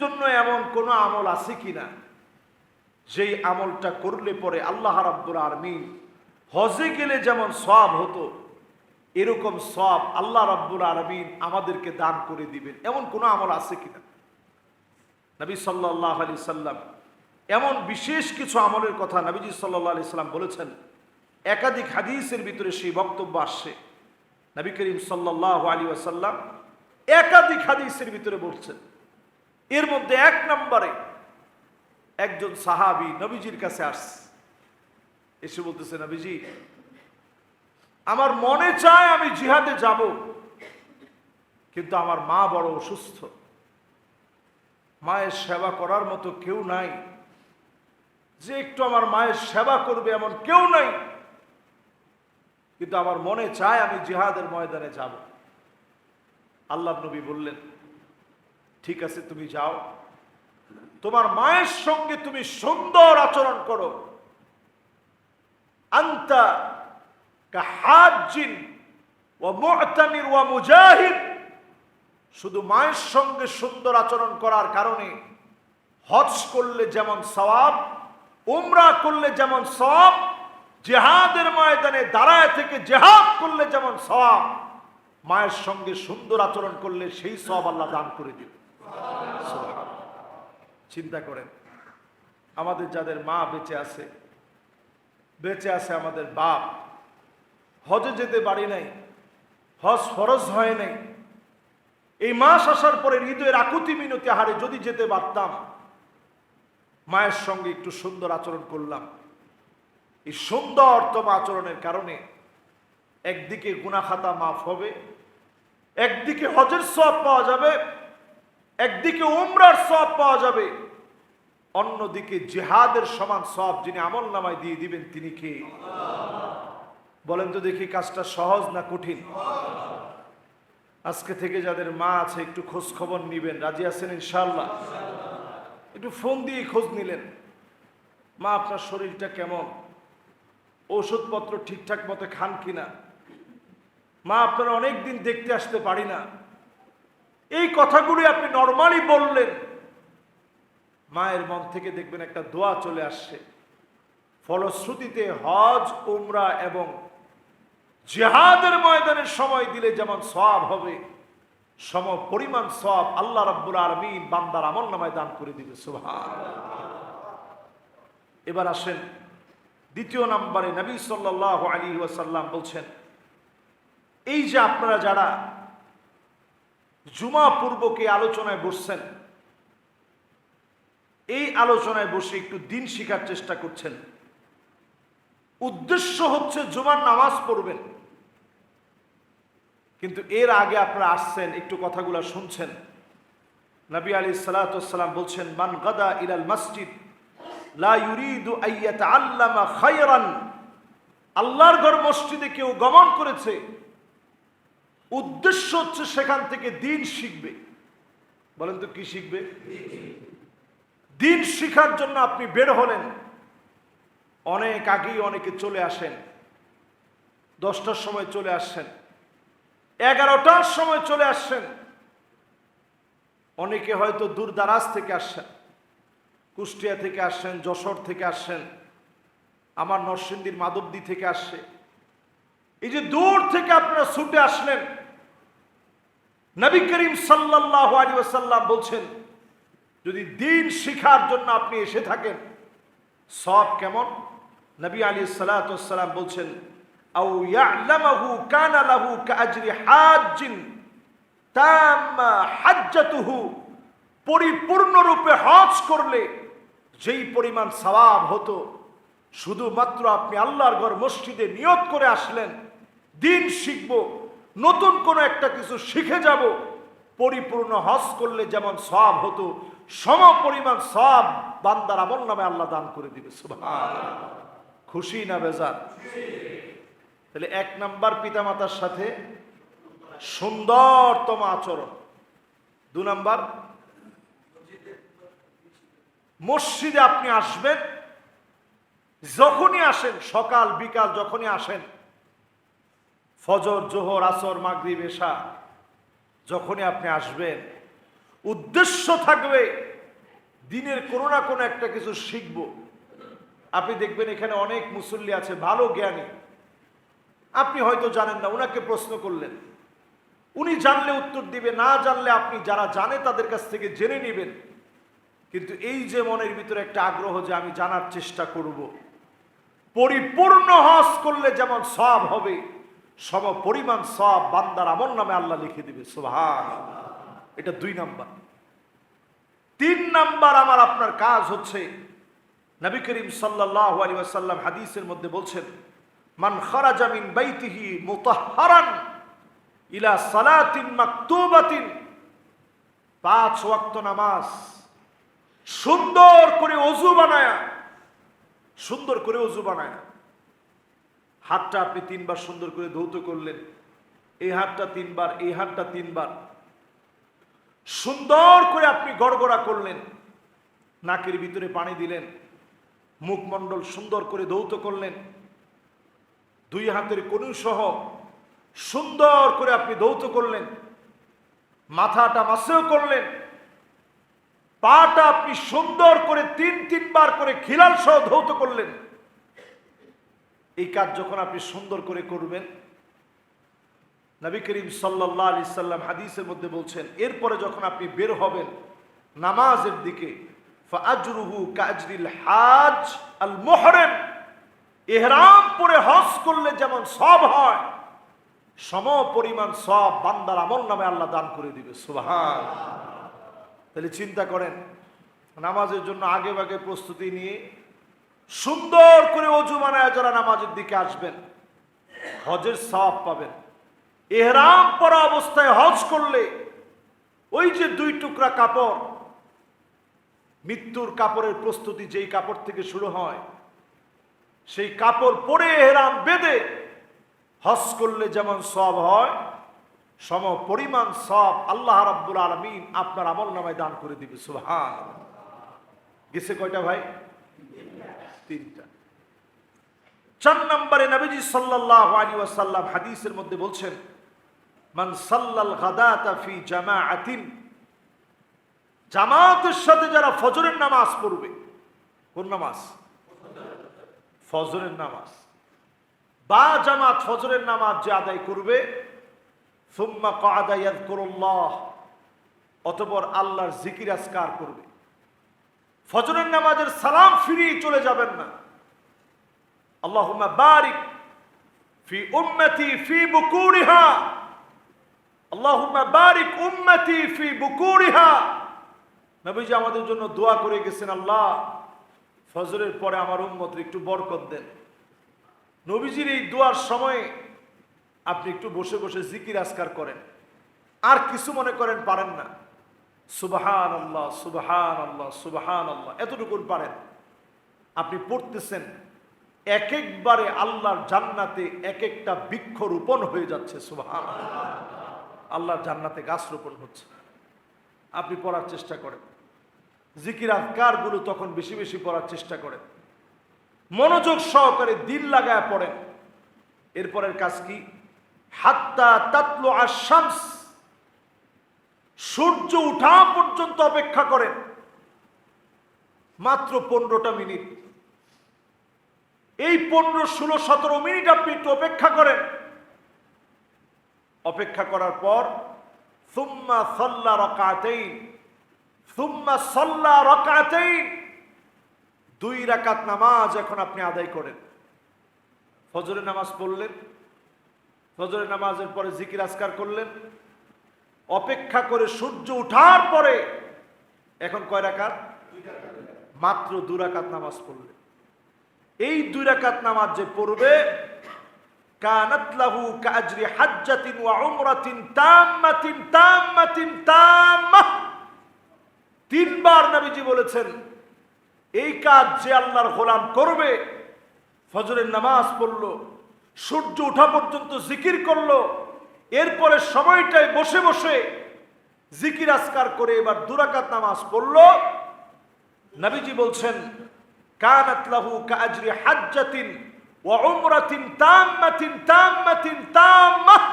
জন্য এমন কোনো আমল আছে কিনা? যেই আমলটা করলে পরে আল্লাহ রাব্বুল আলমিন হজে গেলে যেমন সব হতো, এরকম সব আল্লাহ রাব্বুল আলমিন আমাদেরকে দান করে দিবেন। এমন কোনো আমল আছে কিনা? নবী সাল্লাহ আলি সাল্লাম এমন বিশেষ কিছু আমলের কথা নবীজি সাল্লাহ আলি সাল্লাম বলেছেন। একাধিক হাদিসের ভিতরে সেই বক্তব্য আসছে। নবী করিম সাল্লাহ আলী ওয়াসাল্লাম একাধিক হাদিসের ভিতরে বলছেন। এর মধ্যে এক নম্বরে একজন সাহাবি নবীজির কাছে আসছে। এসে বলতেছে, নবীজি, আমার মনে চায় আমি জিহাদে যাব, কিন্তু আমার মা বড় অসুস্থ। মায়ের সেবা করার মতো কেউ নাই। যে একটু আমার মায়ের সেবা করবে এমন কেউ নাই। কিন্তু আমার মনে চায় আমি জিহাদের ময়দানে যাব। আল্লাহ নবী বললেন ঠিক আছে, তুমি যাও। তোমার মায়ের সঙ্গে তুমি সুন্দর আচরণ করো। আন্তা কাহাজিন শুধু মায়ের সঙ্গে সুন্দর আচরণ করার কারণে হজ করলে যেমন সওয়াব, উমরা করলে যেমন সওয়াব, জেহাদের ময়দানে দাঁড়ায় থেকে জেহাদ করলে যেমন সওয়াব, মায়ের সঙ্গে সুন্দর আচরণ করলে সেই সব আল্লাহ দান করে দিবে। চিন্তা করেন, আমাদের যাদের মা বেঁচে আছে বেঁচে আছে আমাদের বাপ, হজে যেতে পারি নাই, হজ ফরজ হয় নাই, এই মাস আসার পরে হৃদয়ের আকুতি মিনতি হারে যদি যেতে পারতাম, মায়ের সঙ্গে একটু সুন্দর আচরণ করলাম। এই সুন্দর সুন্দরতম আচরণের কারণে একদিকে গুনাখাতা মাফ হবে, একদিকে হজের সব পাওয়া যাবে একদিকে উমরার সব পাওয়া যাবে, অন্যদিকে জেহাদের সমান সব যিনি আমল নামায় দিয়ে দিবেন তিনি কে? বলেন তো দেখি কাজটা সহজ না কঠিন? আজকে থেকে যাদের মা আছে একটু খোঁজ খবর নিবেন, রাজি আছেন ইনশাল্লাহ একটু ফোন দিয়ে খোঁজ নিলেন। মা, আপনার শরীরটা কেমন? ওষুধপত্র ঠিকঠাক মতো খান কিনা? মা, আপনারা অনেক দিন দেখতে আসতে পারি না। এই কথাগুলি আপনি নর্মালি বললেন। মায়ের মন থেকে দেখবেন একটা দোয়া চলে আসছে। ফলশ্রুতিতে হজ, উমরা এবং জেহাদের ময়দানের সময় দিলে যেমন সব হবে সম পরিমাণ সব আল্লাহ রাব্বুল আলমিন বান্দার আমল নামায় দান করে দিবে সুভান এবার আসেন, দ্বিতীয় নম্বরে নবী সাল্লাহ আলী ওয়াসাল্লাম বলছেন, এই যে আপনারা যারা জুমা পূর্বকে আলোচনায় বসছেন। এই আলোচনায় বসে একটু দিন শিখার চেষ্টা করছেন। উদ্দেশ্য হচ্ছে জুমার নামাজ পড়বেন। কিন্তু এর আগে আপনারা আসছেন, একটু কথাগুলো শুনছেন। নবী আলী সালাতাম বলছেন, মান গাদা ইলাল মসজিদ আল্লাহর ঘর মসজিদে কেউ গমন করেছে উদ্দেশ্য হচ্ছে সেখান থেকে দিন শিখবে। বলেন তো কি শিখবে? দিন শিখার জন্য আপনি বের হলেন। অনেক আগেই অনেকে চলে আসেন। দশটার সময় চলে আসছেন। এগারোটার সময় চলে আসছেন। অনেকে হয়তো দূর দারাজ থেকে আসছেন। কুষ্টিয়া থেকে আসছেন, যশোর থেকে আসছেন, আমার নরসিংদীর মাধবদী থেকে আসছে। এই যে দূর থেকে আপনারা ছুটে আসলেন নবী করিম সাল্লাহ আলী বলছেন, যদি দিন শিখার জন্য আপনি এসে থাকেন সব কেমন? নবী আলী সালাতাম বলছেন আউ কানা লাহু কাজরি পরিপূর্ণরূপে হজ করলে যেই পরিমাণ সওয়াব হতো, শুধুমাত্র আপনি আল্লাহর ঘর মসজিদে নিয়ত করে আসলেন, দিন শিখব নতুন কোনো একটা কিছু শিখে যাব। পরিপূর্ণ হজ করলে যেমন সব হতো সম পরিমাণ সব বান্দার আমল নামে আল্লাহ দান করে দিবে খুশি না বেজার? তাহলে এক নাম্বার পিতামাতার সাথে সুন্দরতম আচরণ। দু নাম্বার, মসজিদে আপনি আসবেন, যখনই আসেন, সকাল, বিকাল, যখনই আসেন ফজর, জোহর, আসর, মাগরিব, এশা, যখনই আপনি আসবেন, উদ্দেশ্য থাকবে দিনের কোনো না কোনো একটা কিছু শিখব। আপনি দেখবেন এখানে অনেক মুসল্লি আছে, ভালো জ্ঞানী। আপনি হয়তো জানেন না ওনাকে প্রশ্ন করলেন। উনি জানলে উত্তর দিবে, না জানলে আপনি যারা জানে তাদের কাছ থেকে জেনে নেবেন। কিন্তু এই যে মনের ভিতরে একটা আগ্রহ যে আমি জানার চেষ্টা করব। পরিপূর্ণ হজ করলে যেমন সব হবে সম পরিমাণ সব বান্দার আমল নামে আল্লাহ লিখে দিবে সুবহান এটা দুই নাম্বার। তিন নাম্বার আমার আপনার কাজ হচ্ছে, নবী করিম সাল্লাল্লাহু আলাইহি ওয়াসাল্লাম হাদিসের মধ্যে বলছেন, মান খারাজা মিন বাইতিহি মুতাহহারান ইলা সালাতিন মাকতুবাতিন। পাঁচ ওয়াক্ত নামাজ, সুন্দর করে অজু বানায়া, সুন্দর করে অজু বানায়। হাতটা আপনি তিনবার সুন্দর করে ধৌত করলেন। এই হাতটা তিনবার, এই হাতটা তিনবার। সুন্দর করে আপনি গড়গড়া করলেন। নাকের ভিতরে পানি দিলেন। মুখমণ্ডল সুন্দর করে ধৌত করলেন। দুই হাতের কনু সহ সুন্দর করে আপনি ধৌত করলেন। মাথাটা মাসেও করলেন। পাটা আপনি সুন্দর করে তিন, তিনবার করে খিলাল সহ ধৌত করলেন। এই কাজ যখন আপনি সুন্দর করে করবেন। নবী করিম সাল্লাহ আলি সাল্লাম হাদিসের মধ্যে বলছেন, এরপরে যখন আপনি বের হবেন নামাজের দিকে ফাজরুহু কাজরিল হাজ আল মোহরেম এহরাম পরে হজ করলে যেমন সব হয় সম পরিমাণ সব বান্দার আমল নামে আল্লাহ দান করে দিবে। সুবহান। তাহলে চিন্তা করেন, নামাজের জন্য আগে ভাগে প্রস্তুতি নিয়ে সুন্দর করে অজু বানায় যারা নামাজের দিকে আসবেন, হজের সওয়াব পাবেন। এহরাম পরা অবস্থায় হজ করলে ওই যে দুই টুকরা কাপড়, মৃত্যুর কাপড়ের প্রস্তুতি যেই কাপড় থেকে শুরু হয়, সেই কাপড় পরে এহরাম বেঁধে হজ করলে যেমন সব হয়, সম পরিমাণ সব আল্লাহ রাব্বুল আলমিন আপনার আমল নামায় দান করে দিবে। সুবহান গেছে কয়টা ভাই? তিনটা। চার নম্বরে নবীজি সাল্লাল্লাহু আলাইহি ওয়াসাল্লাম হাদিসের মধ্যে বলছেন, মান সাল্লাল গাদাতা ফি জামাআতিন জামাতের সাথে যারা ফজরের নামাজ পড়বে, কোন নামাজ? ফজরের নামাজ। বা জামাত ফজরের নামাজ যে আদায় করবে, সুম্মা কাদা ইয়াদকুরুল্লাহ অতপর আল্লাহর জিকির আসকার করবে। ফজরের নামাজের সালাম ফিরিয়ে চলে যাবেন না। আল্লাহুম্মা বারিক ফি উম্মতি ফি বুকুরিহা। আল্লাহুম্মা বারিক উম্মতি ফি বুকুরিহা। নবীজি আমাদের জন্য দোয়া করে গেছেন, আল্লাহ, ফজরের পরে আমার উম্মতের একটু বরকত দেন। নবীজির এই দোয়ার সময়ে আপনি একটু বসে বসে জিকির আসকার করেন। আর কিছু মনে করেন পারেন না। সুবাহান আল্লাহ সুবাহান আল্লাহ সুবাহান আল্লাহ এতটুকু পারেন। আপনি পড়তেছেন এক একবারে আল্লাহর জান্নাতে এক একটা বৃক্ষ রোপণ হয়ে যাচ্ছে সুবাহান আল্লাহর জান্নাতে গাছ রোপণ হচ্ছে। আপনি পড়ার চেষ্টা করেন। জিকির আফকারগুলো তখন বেশি বেশি পড়ার চেষ্টা করেন। মনোযোগ সহকারে দিল লাগায় পড়েন। এরপরের কাজ কি? হাত্তা তাতলো আশামস সূর্য উঠা পর্যন্ত অপেক্ষা করেন। মাত্র পনেরোটা মিনিট। এই পনেরো, ষোলো, সতেরো মিনিট আপনি একটু অপেক্ষা করেন। অপেক্ষা করার পর, সুম্মা সল্লা রকাতেই সুম্মা সল্লা রকাতেই দুই রাকাত নামাজ এখন আপনি আদায় করেন। ফজরের নামাজ পড়লেন, ফজরের নামাজের পরে জিকির আসকার করলেন অপেক্ষা করে সূর্য উঠার পরে এখন কয় রাকাত? মাত্র দু রাকাত নামাজ পড়লেন এই দুই রাকাত নামাজ যে পড়বে, কানাত লাহু কাজরি হাজ্জাতিন ওয়া উমরাতিন তাম্মাতিন তাম্মাতিন তাম্মাহ তিনবার নবীজি বলেছেন, এই কাজ যে আল্লাহর গোলাম করবে, ফজরের নামাজ পড়ল, সূর্য ওঠা পর্যন্ত জিকির করল এরপরে সময়টায় বসে বসে জিকির আসকার করে এবার দুরাকাত নামাজ পড়ল। নবীজি বলছেন, কানাত লাহু কাজরি হাজ্জাতিন ওয়া উমরাতিন তাম্মাতিন তাম্মাতিন তাম্মাহ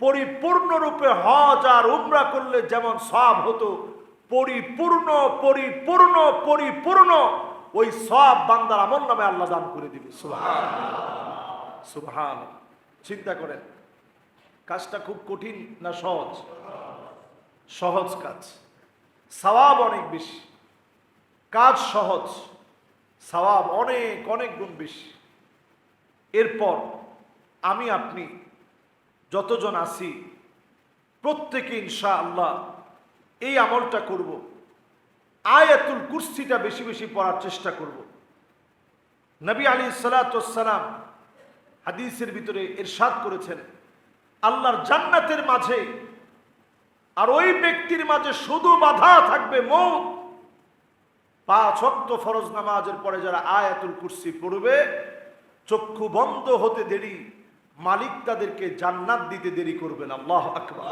পরিপূর্ণরূপে হজ আর উমরা করলে যেমন সব হতো, পরিপূর্ণ পরিপূর্ণ পরিপূর্ণ, ওই সব বান্দার আমল নামে আল্লাহ দান করে দিবে। সুবহান সুবহান চিন্তা করেন কাজটা খুব কঠিন না সহজ? সহজ কাজ। সওয়াব অনেক বেশি। কাজ সহজ, সওয়াব অনেক অনেক গুণ বেশি। এরপর আমি, আপনি যতজন আছি, প্রত্যেকে ইনশা আল্লাহ এই আমলটা করব। আয়াতুল কুর্সিটা বেশি বেশি পড়ার চেষ্টা করব। নবী আলী সালাতাম হাদিসের ভিতরে এরশাদ করেছেন। আল্লাহর জান্নাতের মাঝে, আর ওই ব্যক্তির মাঝে শুধু বাধা থাকবে মৌত। পাঁচ অক্ত ফরজ নামাজের পরে যারা আয়াতুল কুরসি পড়বে, চক্ষু বন্ধ হতে দেরি, মালিক তাদেরকে জান্নাত দিতে দেরি করবেন। আল্লাহ আকবার।